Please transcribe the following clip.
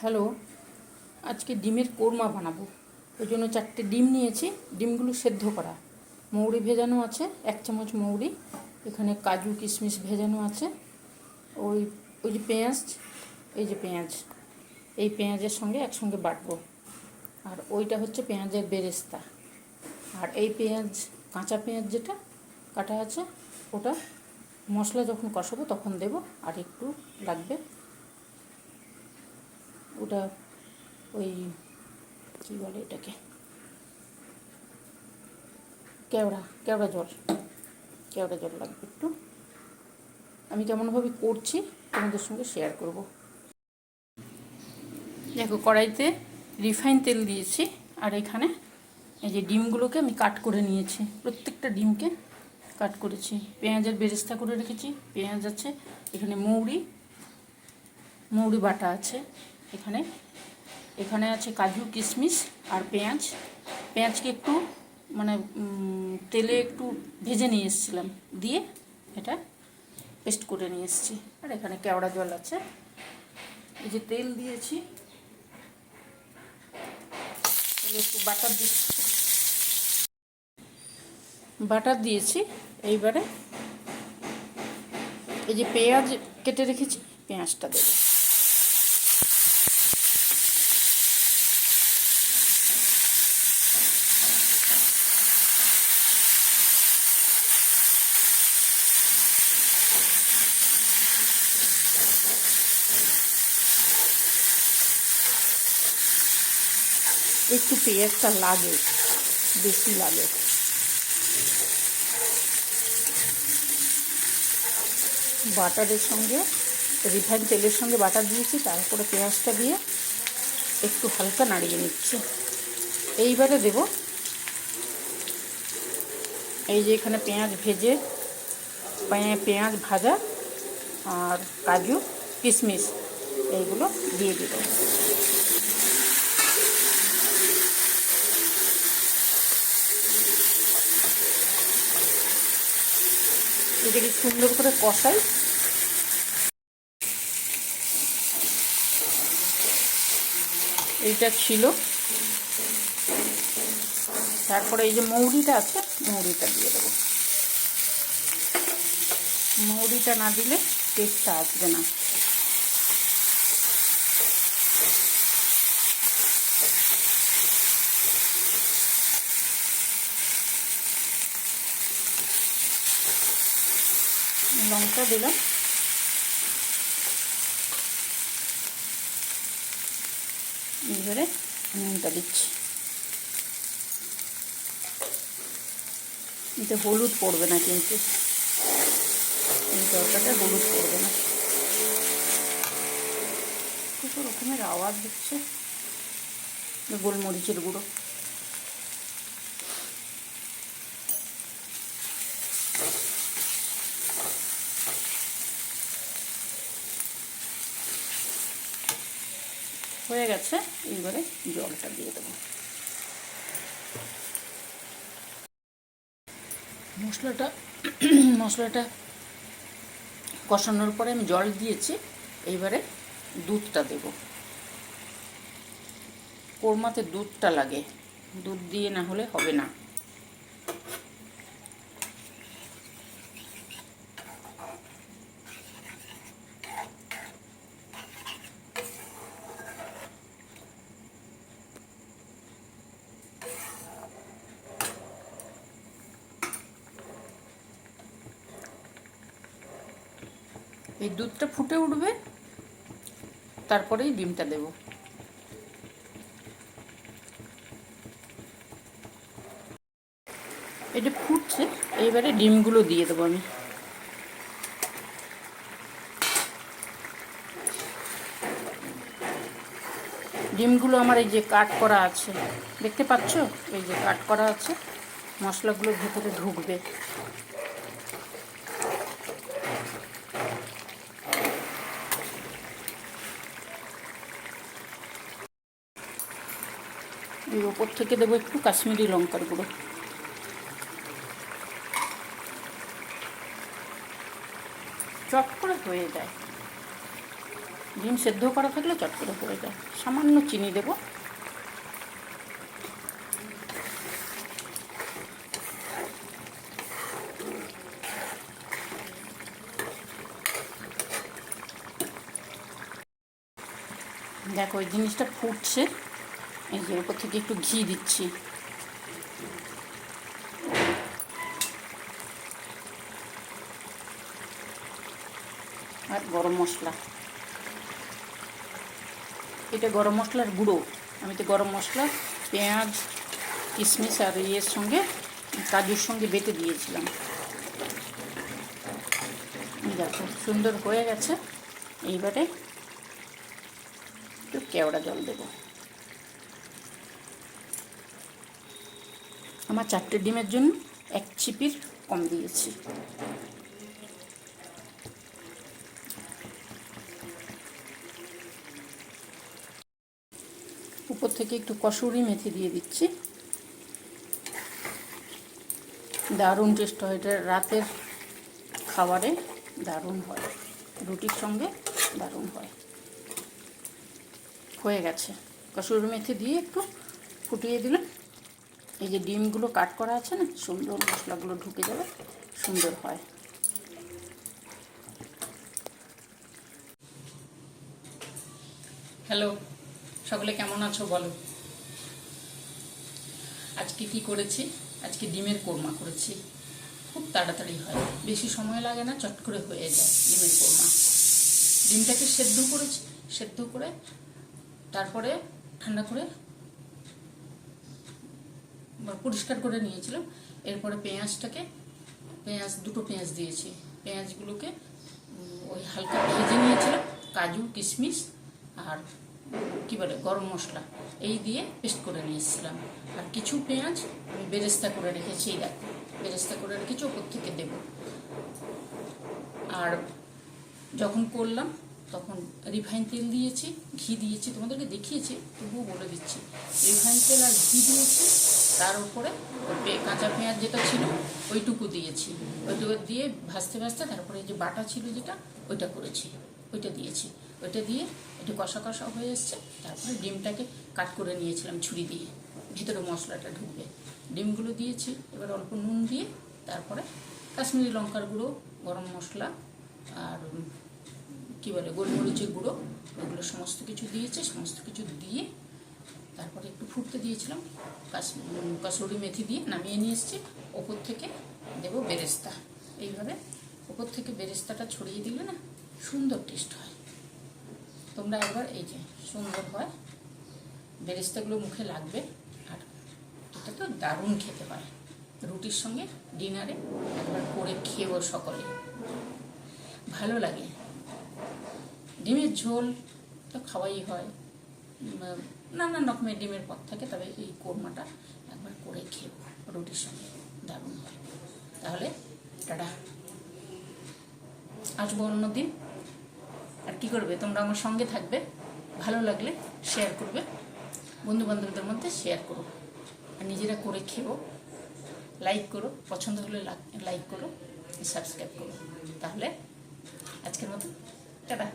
Hello, আজকে ডিমের কোরমা বানাবো। ওই জন্য চারটে ডিম নিয়েছি, ডিমগুলো সেদ্ধ করা। মৌরি ভেজানো আছে, এক চামচ মৌরি, এখানে কাজু কিশমিশ ভেজানো আছে, ওই ওই যে পেঁয়াজ, এই যে পেঁয়াজ, এই পেঁয়াজের সঙ্গে একসঙ্গে বাটবো। আর ওইটা হচ্ছে পেঁয়াজের বেরেস্তা। আর এই পেঁয়াজ, কাঁচা পেঁয়াজ যেটা কাটা আছে, ওটা মশলা যখন কষাবো তখন দেব, আর একটু লাগবে ওটা ওই, কী বলে এটাকে? কেওড়া কেওড়া জল। কেওড়া জল লাগবে একটু। আমি কেমনভাবে করছি, তোমাদের সঙ্গে শেয়ার করব। দেখো, কড়াইতে রিফাইন তেল দিয়েছি, আর এখানে এই যে ডিমগুলোকে আমি কাট করে নিয়েছি। প্রত্যেকটা ডিমকে কাট করেছি। পেঁয়াজের বেরেস্তা করে রেখেছি, পেঁয়াজ আছে, এখানে মৌরি মৌরি বাটা আছে। এখানে। এখানে আছে কাজু, কিশমিশ আর পেঁয়াজ। পেঁয়াজকে একটু মানে তেলে একটু ভেজে নিয়ে এসেছিলাম। দিয়ে এটা পেস্ট করে নিয়ে এসেছি। আর এখানে কেওড়া জল আছে। এই যে তেল দিয়েছি। একটু বাটার দিচ্ছি বাটার দিয়েছি। এইবারে এই যে পেঁয়াজ কেটে রেখেছি, পেঁয়াজটা দেবো। একটু পেঁয়াজটা লাগে, বেশি লাগে। বাটারের সঙ্গে, রিফাইন তেলের সঙ্গে বাটার দিয়েছি, তারপরে পেঁয়াজটা দিয়ে একটু হালকা নাড়িয়ে নিচ্ছি। এইবারে দেব। এই যে এখানে পেঁয়াজ ভেজে পেঁয়াজ ভাজা আর কাজু, কিশমিশ, এইগুলো দিয়ে দেবো। এটাকে সুন্দর করে কষাই। এইটা ছিল। তারপরে এই যে মৌরিটা আছে, মৌরিটা দিয়ে দেবো। মৌরিটা না দিলে টেস্টটা আসবে না। লঙ্কা দিলাম। এবারে নুনটা দিচ্ছি। এতে হলুদ পড়বে না কিন্তু। এই তরকাটা হলুদ পড়বে না। কত রকমের আওয়াজ হচ্ছে। গোলমরিচের গুঁড়ো। হয়ে গেছে এইবারে জলটা দিয়ে দেবো। মশলাটা মশলাটা কষানোর পরে আমি জল দিয়েছি এইবারে দুধটা দেব। কোরমাতে দুধটা লাগে, দুধ দিয়ে না হলে হবে না। এই দুধটা ফুটে উঠবে, তারপরেই ডিমটা দেব। এটা ফুটছে, এইবারে ডিমগুলো দিয়ে দেবো আমি। ডিমগুলো আমার এই যে কাট করা আছে, দেখতে পাচ্ছ? এই যে কাট করা আছে, মশলাগুলো ভেতরে ঢুকবে। এই ওপর থেকে দেবো একটু কাশ্মীরি লঙ্কার গুঁড়ো। চট করে হয়ে যায়। ডিম সেদ্ধ করা থাকলে চট করে পড়ে যায়। সামান্য চিনি দেবো। দেখো ওই জিনিসটা ফুটছে। এই যে উপর থেকে একটু ঘি দিচ্ছি। আর গরম মশলা। এটা গরম মশলার গুঁড়ো। আমি তো গরম মশলা, পেঁয়াজ, কিশমিশ আর ইয়ের সঙ্গে, কাজুর সঙ্গে বেটে দিয়েছিলাম। দেখো, সুন্দর হয়ে গেছে। এইবারে একটু কেওড়া জল দেব। আমার চারটে ডিমের জন্য এক চিপির কম দিয়েছি। উপর থেকে একটু কসুরি মেথি দিয়ে দিচ্ছি। দারুণ টেস্ট হয়, এটা রাতের খাবারে দারুণ হয়। রুটির সঙ্গে দারুণ হয়। হয়ে গেছে। কসুরি মেথি দিয়ে একটু ফুটিয়ে দিলাম। এই যে ডিমগুলো কাট করা আছে না, সুন্দর মশলাগুলো ঢুকে যাবে, সুন্দর হয়। হ্যালো সকলে কেমন আছো বলো? আজকে কি করেছি? আজকে ডিমের কোরমা করেছি। খুব তাড়াতাড়ি হয়, বেশি সময় লাগে না, চট করে হয়ে যায় ডিমের কোরমা। ডিমটাকে সেদ্ধ করেছি, সেদ্ধ করে তারপরে ঠান্ডা করে পরিষ্কার করে নিয়েছিলাম এরপরে পেঁয়াজটাকে, পেঁয়াজ, দুটো পেঁয়াজ দিয়েছি। পেঁয়াজগুলোকে ওই হালকা ভেজে নিয়েছিলাম। কাজু, কিশমিশ আর কী বলে, গরম মশলা। এই দিয়ে পেস্ট করে নিয়েছিলাম। আর কিছু পেঁয়াজ আমি বেরেস্তা করে রেখেছি, এই দেখো। বেরেস্তা করে রেখেছি, ওপর থেকে দেবো। আর যখন করলাম, তখন রিফাইন তেল দিয়েছি, ঘি দিয়েছি। তোমাদেরকে দেখিয়েছি, তবুও বলে দিচ্ছি। রিফাইন তেল আর ঘি দিয়েছি তার উপরে কাঁচা পেঁয়াজ যেটা ছিল, ওইটুকু দিয়েছি। ওইটুকু দিয়ে ভাজতে ভাজতে তারপরে যে বাটা ছিল যেটা, ওইটা করেছি। ওইটা দিয়েছি। ওইটা দিয়ে একটু কষা কষা হয়ে এসছে। তারপরে ডিমটাকে কাট করে নিয়েছিলাম ছুরি দিয়ে। ভিতরে মশলাটা ঢুকবে। ডিমগুলো দিয়েছি। এবার অল্প নুন দিয়ে তারপরে কাশ্মীরি লঙ্কার গুঁড়ো, গরম মশলা আর কী বলে, গোলমরিচের গুঁড়ো, ওগুলো সমস্ত কিছু দিয়েছে। সমস্ত কিছু দিয়ে তারপরে একটু ফুটতে দিয়েছিলাম কসুরি মেথি দিয়ে নামিয়ে নিয়ে এসেছি। ওপর থেকে দেবো বেরেস্তা। এইভাবে ওপর থেকে বেরেস্তাটা ছড়িয়ে দিলে না সুন্দর টেস্ট হয়। তোমরা একবার এই যে সুন্দর হয়, বেরেস্তাগুলো মুখে লাগবে। আর এটা তো দারুণ খেতে হয়। রুটির সঙ্গে ডিনারে একবার করে খেয়েও সকলে। ভালো লাগে। ডিমের ঝোল তো খাওয়াই হয়। নানান রকমের ডিমের পদ থাকে, তবে এই কোরমাটা একবার করে খেব রুটির সঙ্গে দারুণ হয়। তাহলে টাটা। আসব অন্যদিন আর কি করবে? তোমরা আমার সঙ্গে থাকবে, ভালো লাগলে শেয়ার করবে বন্ধু বান্ধবদের মধ্যে শেয়ার করো। আর নিজেরা করে খেও লাইক করো, পছন্দ হলে লাইক করো সাবস্ক্রাইব করো। তাহলে আজকের মতো, টাটা।